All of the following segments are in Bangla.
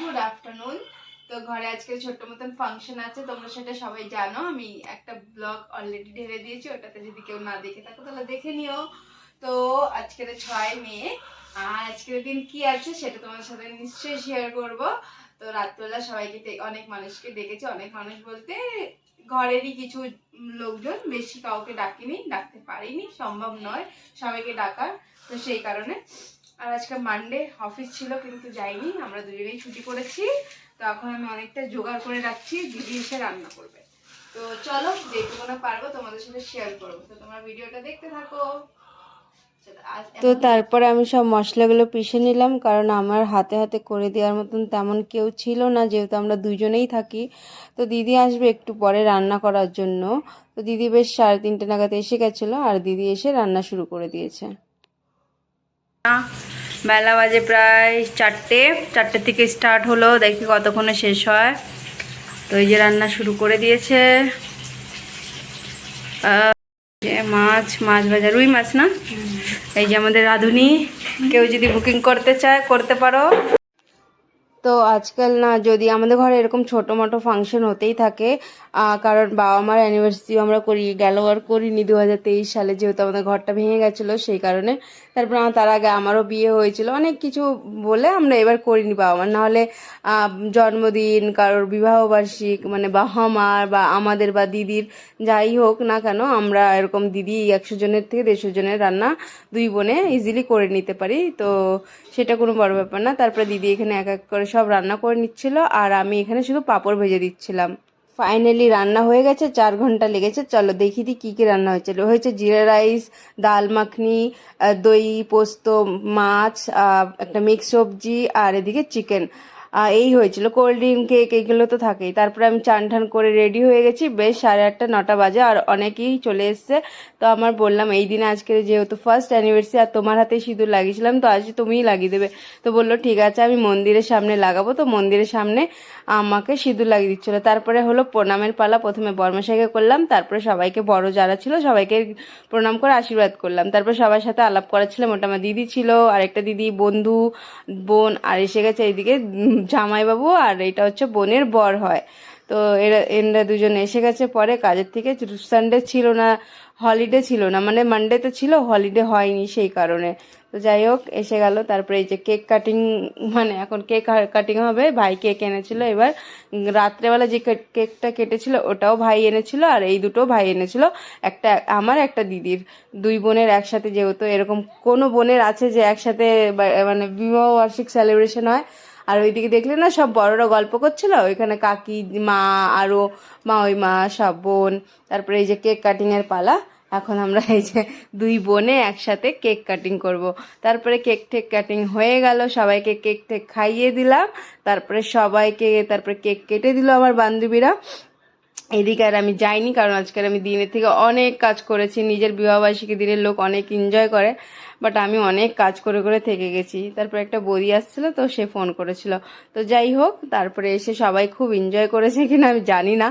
গুড আফটারনুন হ্যাঁ। তো। ঘরে আজকে ছোট্ট মতন ফাংশন আছে তোমরা সেটা সবাই জানো। আমি একটা ব্লগ অলরেডি ঢেলে দিয়েছি ওটাতে যদি কেউ না দেখে তাহলে দেখে নিও। তো আজকের ছয় মে আর আজকের দিন কি আছে সেটা তোমাদের সাথে নিশ্চয়ই শেয়ার করব। তো রাত্রবেলা সবাইকে অনেক মানুষকে ডেকেছি, অনেক মানুষ বলতে ঘরেরই কিছু লোকজন, বেশি কাউকে ডাকিনি, ডাকতে পারিনি, সম্ভব নয় সবাইকে ডাকার, তো সেই কারণে। আর আজকে মানডে অফিস ছিল কিন্তু যাইনি, আমরা দুজনেই ছুটি করেছি তো এখন আমি অনেকটা জোগাড় করে রাখছি, দিদি এসে রান্না করবে। তো চলো, যেটুকু না পারব তোমাদের সাথে শেয়ার করব। তো তোমরা ভিডিওটা দেখতে থাকো। তো তারপরে আমি সব মশলাগুলো পিষে নিলাম কারণ আমার হাতে হাতে করে দেওয়ার মতন তেমন কেউ ছিল না যেহেতু আমরা দুজনেই থাকি। তো দিদি আসবে একটু পরে রান্না করার জন্য। তো দিদি বেশ সাড়ে তিনটে নাগাদ এসে গেছিল আর দিদি এসে রান্না শুরু করে দিয়েছে। বেলা বাজে প্রায় চারটে। চারটে থেকে স্টার্ট হলো দেখি কতক্ষণে শেষ হয়। তো এই যে রান্না শুরু করে দিয়েছে। মাছ মাছ ভাজা, রুই মাছ না? এই যে আমাদের রাঁধুনি, কেউ যদি বুকিং করতে চায়, করতে পারো। তো আজকাল না যদি আমাদের ঘরে এরকম ছোটো মোটো ফাংশন হতেই থাকে কারণ বাবা মার অ্যানিভার্সারি আমরা করি, গেল আর করিনি দু হাজার তেইশ সালে যেহেতু আমাদের ঘরটা ভেঙে গেছিল সেই কারণে। তারপর আমার তার আগে আমারও বিয়ে হয়েছিল, অনেক কিছু বলে আমরা এবার করিনি বাবা মার। নাহলে জন্মদিন, কারোর বিবাহবার্ষিক মানে বাবা মার বা আমাদের বা দিদির, যাই হোক না কেন, আমরা এরকম দিদি একশো জনের থেকে দেড়শো জনের রান্না দুই বোনে ইজিলি করে নিতে পারি। তো সেটা কোনো বড় ব্যাপার না। তারপরে দিদি এখানে এক এক করে সব রান্না করে নিচ্ছিল আর আমি এখানে শুধু পাঁপড় ভেজে দিচ্ছিলাম। ফাইনালি রান্না হয়ে গেছে, চার ঘণ্টা লেগেছে। চলো দেখি দি কী কী রান্না হয়েছিল। হয়েছে জিরা রাইস, ডাল মাখনি দই, পোস্ত, মাছ একটা মিক্স সবজি আর এদিকে চিকেন এই হয়েছিল। কোল্ড ড্রিঙ্ক কেক এইগুলো তো থাকেই। তারপরে আমি চান ঠান করে রেডি হয়ে গেছি। বেশ সাড়ে আটটা, নটা বাজে আর অনেকেই চলে এসছে। তো আমার বললাম, এই দিনে আজকে যেহেতু ফার্স্ট অ্যানিভার্সারি আর তোমার হাতে সিঁদুর লাগিয়েছিলাম, তো আজ তুমিই লাগিয়ে দেবে। তো বলল, ঠিক আছে, আমি মন্দিরের সামনে লাগাবো। তো মন্দিরের সামনে আমাকে সিঁদুর লাগিয়ে দিচ্ছিল। তারপরে হলো প্রণামের পালা, প্রথমে বর্মাশাইকে করলাম। তারপরে সবাইকে, বড় যারা ছিল, সবাইকে প্রণাম করে আশীর্বাদ করলাম। তারপর সবার সাথে আলাপ করাচ্ছিলাম। ওটা আমার দিদি ছিল, আরেকটা দিদি, বন্ধু, বোন, আর এসে গেছে এইদিকে। জামাইবাবু আর এটা হচ্ছে বোনের বর হয়। তো এরা এরা দুজন এসে গেছে পরে কাজের থেকে। সানডে ছিল না হলিডে ছিল না মানে মানডেতে ছিল হলিডে হয়নি সেই কারণে। তো যাই হোক, এসে গেল। তারপরে এই যে কেক কাটিং মানে এখন কেক কাটিং হবে, ভাই কেক এনেছিল এবার। রাত্রেবেলা যে কেক- কেকটা কেটেছিল, ওটাও ভাই এনেছিল আর এই দুটো ভাই এনেছিল। একটা আমার, একটা দিদির। দুই বোনের একসাথে যেহেতু এরকম কোনো বোনের আছে যে একসাথে মানে বিবাহ বার্ষিক সেলিব্রেশন হয় আর ওইদিকে দেখলে না সব বড়রা গল্প করছিল, ওইখানে কাকি, মা আরও মা ওই মা সব বোন, তারপরে এই যে কেক কাটিংয়ের পালা, এখন আমরা এই যে দুই বোনে একসাথে কেক কাটিং করব। তারপরে কেক টেক কাটিং হয়ে গেল, সবাইকে কেক টেক খাইয়ে দিলাম, তারপরে সবাইকে, তারপরে কেক কেটে দিল আমার বান্ধবীরা। এদিকে আর আমি যাইনি, কারণ আজকের আমি দিনের থেকে অনেক কাজ করেছি। নিজের বিবাহবার্ষিকী দিনের লোক অনেক এনজয় করে বাট আমি অনেক কাজ করে করে থেকে গেছি। তারপর একটা বদি আসছিল, তো সে ফোন করেছিল। তো যাই হোক, তারপরে এসে সবাই খুব এনজয় করেছে কিনা আমি জানি না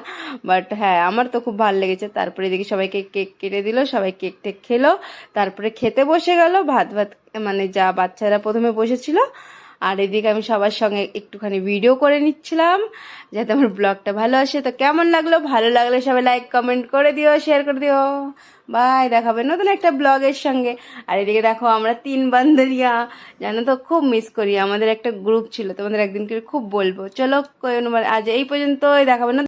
বাট হ্যাঁ আমার তো খুব ভালো লেগেছে। তারপরে এদিকে সবাইকে কেক কেটে দিল, সবাই কেক টেক খেলো। তারপরে খেতে বসে গেল, ভাত ভাত মানে যা বাচ্চারা প্রথমে বসেছিল আর এদিকে আমি সবার সঙ্গে একটুখানি ভিডিও করে নিচ্ছিলাম, যাতে আমার ব্লগটা ভালো আসে। তো কেমন লাগল? ভালো লাগলে সবাই লাইক কমেন্ট করে দিও শেয়ার করে দিও। বাই দেখাবে নতুন একটা ব্লগের সঙ্গে। আর এদিকে দেখো, আমরা তিন বান্ধরিয়া জানো তো, খুব মিস করি। আমাদের একটা গ্রুপ ছিল, তোমাদের একদিন করে খুব বলব। চলো আজ এই পর্যন্তই দেখাবে না